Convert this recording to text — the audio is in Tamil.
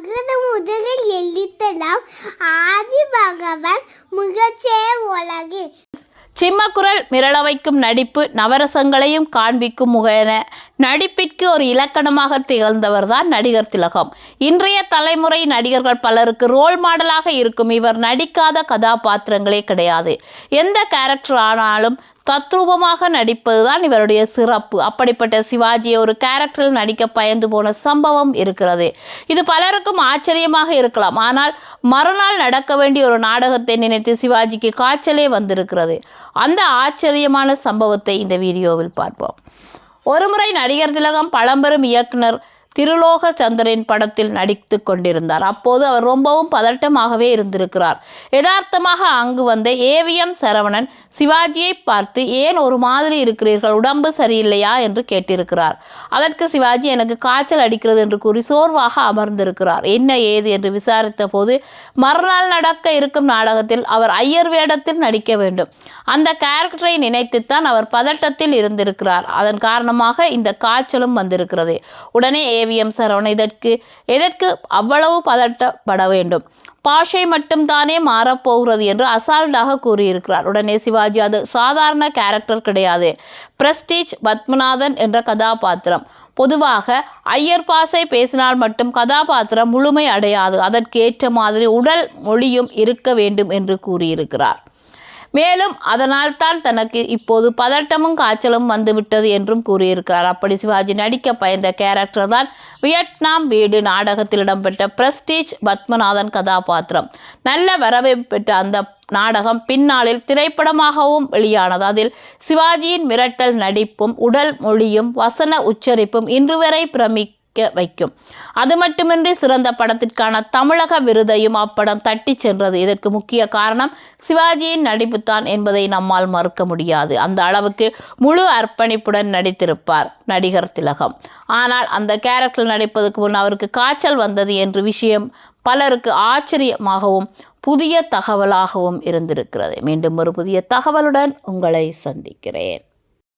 அகர முதலில் எழுத்தலாம். ஆதி பகவான் முகச்சே உலகு. சிம்மக்குரல் மிரள வைக்கும் நடிப்பு நவரசங்களையும் காண்பிக்கும் முகன. நடிப்பிற்கு ஒரு இலக்கணமாக திகழ்ந்தவர் தான் நடிகர் திலகம். இன்றைய தலைமுறை நடிகர்கள் பலருக்கு ரோல் மாடலாக இருக்கும் இவர் நடிக்காத கதாபாத்திரங்களே கிடையாது. எந்த கேரக்டர் ஆனாலும் தத்ரூபமாக நடிப்பது தான் இவருடைய சிறப்பு. அப்படிப்பட்ட சிவாஜியை ஒரு கேரக்டரில் நடிக்க பயந்து போன சம்பவம் இருக்கிறது. இது பலருக்கும் ஆச்சரியமாக இருக்கலாம். ஆனால் மறுநாள் நடக்க வேண்டிய ஒரு நாடகத்தை நினைத்து சிவாஜிக்கு காய்ச்சலே வந்திருக்கிறது. அந்த ஆச்சரியமான சம்பவத்தை இந்த வீடியோவில் பார்ப்போம். ஒருமுறை நடிகர் திலகம் பழம்பெரும் இயக்குனர் திருலோக சந்திரன் படத்தில் நடித்து கொண்டிருந்தார். அப்போது அவர் ரொம்பவும் பதட்டமாகவே இருந்திருக்கிறார். யதார்த்தமாக அங்கு வந்த ஏவிஎம் சரவணன் சிவாஜியை பார்த்து ஏன் ஒரு மாதிரி இருக்கிறீர்கள்? உடம்பு சரியில்லையா? என்று கேட்டிருக்கிறார். அதற்கு சிவாஜி எனக்கு காய்ச்சல் அடிக்கிறது என்று கூறி சோர்வாக அமர்ந்திருக்கிறார். என்ன ஏது? என்று விசாரித்த போது மறுநாள் நடக்க இருக்கும் நாடகத்தில் அவர் ஐயர் வேடத்தில் நடிக்க வேண்டும். அந்த கேரக்டரை நினைத்துத்தான் அவர் பதட்டத்தில் இருந்திருக்கிறார். அதன் காரணமாக இந்த காய்ச்சலும் வந்திருக்கிறது. உடனே ஏவிஎம் சரவணன் இதற்கு எதற்கு அவ்வளவு பதட்டப்பட வேண்டும்? பாஷை மட்டும்தானே மாறப்போகிறது என்று அசால்ட்டாக கூறியிருக்கிறார். உடனே சிவாஜி அது சாதாரண கேரக்டர் கிடையாது. பிரஸ்டீஜ் பத்மநாதன் என்ற கதாபாத்திரம். பொதுவாக ஐயர் பாசை பேசினால் மட்டும் கதாபாத்திரம் முழுமை அடையாது. அதற்கேற்ற மாதிரி உடல் மொழியும் இருக்க வேண்டும் என்று கூறியிருக்கிறார். மேலும் அதனால் தான் தனக்கு இப்போது பதட்டமும் காய்ச்சலும் வந்துவிட்டது என்றும் கூறியிருக்கிறார். அப்படி சிவாஜி நடிக்க பயந்த கேரக்டர் தான் வியட்நாம் வீடு நாடகத்தில் இடம்பெற்ற பிரஸ்டீஜ் பத்மநாதன் கதாபாத்திரம். நல்ல வரவேற்பு பெற்ற அந்த நாடகம் பின்னாளில் திரைப்படமாகவும் வெளியானது. அதில் சிவாஜியின் மிரட்டல் நடிப்பும் உடல் மொழியும் வசன உச்சரிப்பும் இன்று வரை பிரமிக்க வைக்கும். அது மட்டுமின்றி சிறந்த படத்திற்கான தமிழக விருதையும் அப்படம் தட்டி சென்றது. இதற்கு முக்கிய காரணம் சிவாஜியின் நடிப்புத்தான் என்பதை நம்மால் மறுக்க முடியாது. அந்த அளவுக்கு முழு அர்ப்பணிப்புடன் நடித்திருப்பார் நடிகர் திலகம். ஆனால் அந்த கேரக்டர் நடிப்பதற்கு முன் அவருக்கு காய்ச்சல் வந்தது என்று விஷயம் பலருக்கு ஆச்சரியமாகவும் புதிய தகவலாகவும் இருந்திருக்கிறது. மீண்டும் ஒரு புதிய தகவலுடன் உங்களை சந்திக்கிறேன்.